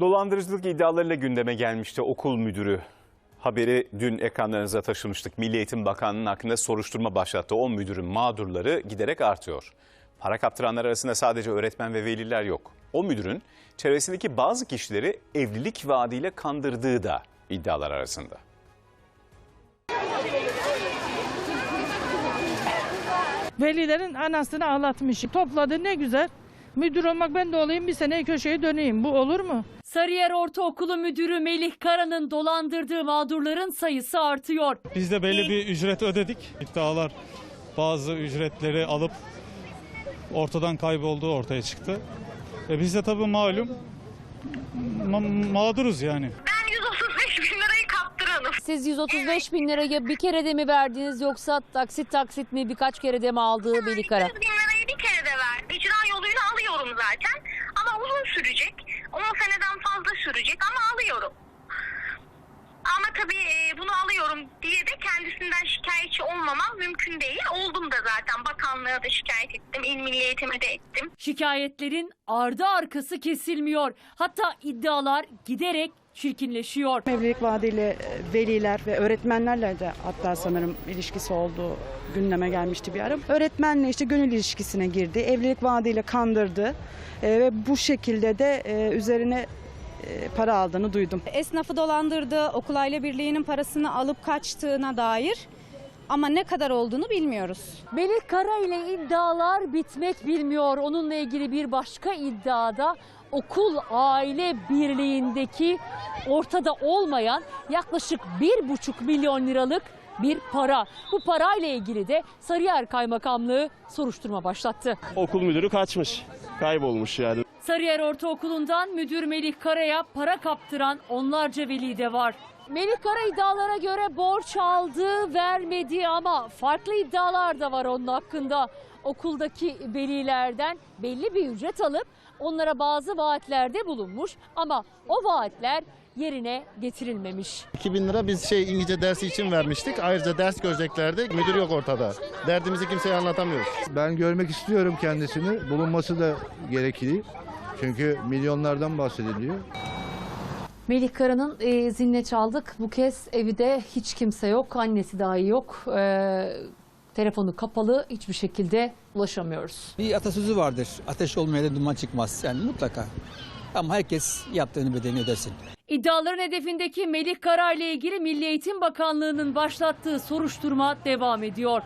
Dolandırıcılık iddialarıyla gündeme gelmişti okul müdürü. Haberi dün ekranlarınıza taşımıştık. Milli Eğitim Bakanlığı'nın hakkında soruşturma başlattı. O müdürün mağdurları giderek artıyor. Para kaptıranlar arasında sadece öğretmen ve veliler yok. O müdürün çevresindeki bazı kişileri evlilik vaadiyle kandırdığı da iddialar arasında. Velilerin anasını ağlatmış. Topladı ne güzel. Müdür olmak ben de olayım bir sene köşeye döneyim. Bu olur mu? Sarıyer Ortaokulu Müdürü Melih Kara'nın dolandırdığı mağdurların sayısı artıyor. Biz de belli bir ücret ödedik. İddialar bazı ücretleri alıp ortadan kaybolduğu ortaya çıktı. E biz de tabii malum ma- mağduruz yani. Ben 135 bin lirayı kaptıranım. Siz 135 bin lirayı bir kere de mi verdiniz yoksa taksit taksit mi birkaç kere de mi aldığı Melih Kara? 100 bin lirayı bir kere de verdim. İcra yoluyla alıyorum zaten. Ama uzun sürecek. 10 seneden fazla sürecek ama alıyorum. Ama tabii e, bunu alıyorum diye de kendisinden şikayetçi olmamam mümkün değil. Oldum da zaten. Bakanlığa da şikayet ettim. İl Milli Eğitim'e de ettim. Şikayetlerin ardı arkası kesilmiyor. Hatta iddialar giderek çirkinleşiyor. Evlilik vaadiyle veliler ve öğretmenlerle de hatta sanırım ilişkisi olduğu gündeme gelmişti bir ara. Öğretmenle işte gönül ilişkisine girdi, evlilik vaadiyle kandırdı E, ve bu şekilde de e, üzerine e, para aldığını duydum. esnafı dolandırdı, okul aile birliğinin parasını alıp kaçtığına dair ama ne kadar olduğunu bilmiyoruz. Melih Kara ile iddialar bitmek bilmiyor. Onunla ilgili bir başka iddiada okul aile birliğindeki ortada olmayan yaklaşık bir buçuk milyon liralık bir para. Bu parayla ilgili de Sarıyer Kaymakamlığı soruşturma başlattı. okul müdürü kaçmış. Kaybolmuş yani. Sarıyer Ortaokulu'ndan müdür Melih Kara'ya para kaptıran onlarca veli de var. Melih Kara iddialara göre borç aldı, vermedi ama farklı iddialar da var onun hakkında. Okuldaki velilerden belli bir ücret alıp onlara bazı vaatlerde bulunmuş ama o vaatler yerine getirilmemiş. 2000 lira biz şey İngilizce dersi için vermiştik. Ayrıca ders göreceklerdi. Müdür yok ortada. Derdimizi kimseye anlatamıyoruz. Ben görmek istiyorum kendisini. Bulunması da gerekli. Çünkü milyonlardan bahsediliyor. Melih Kara'nın e, izinle çaldık. Bu kez evde hiç kimse yok. Annesi dahi yok. E, telefonu kapalı. Hiçbir şekilde ulaşamıyoruz. Bir atasözü vardır. Ateş olmayan duman çıkmaz. Yani mutlaka. Ama herkes yaptığını bedelini ödesin. İddiaların hedefindeki Melih Kara ile ilgili Milli Eğitim Bakanlığı'nın başlattığı soruşturma devam ediyor.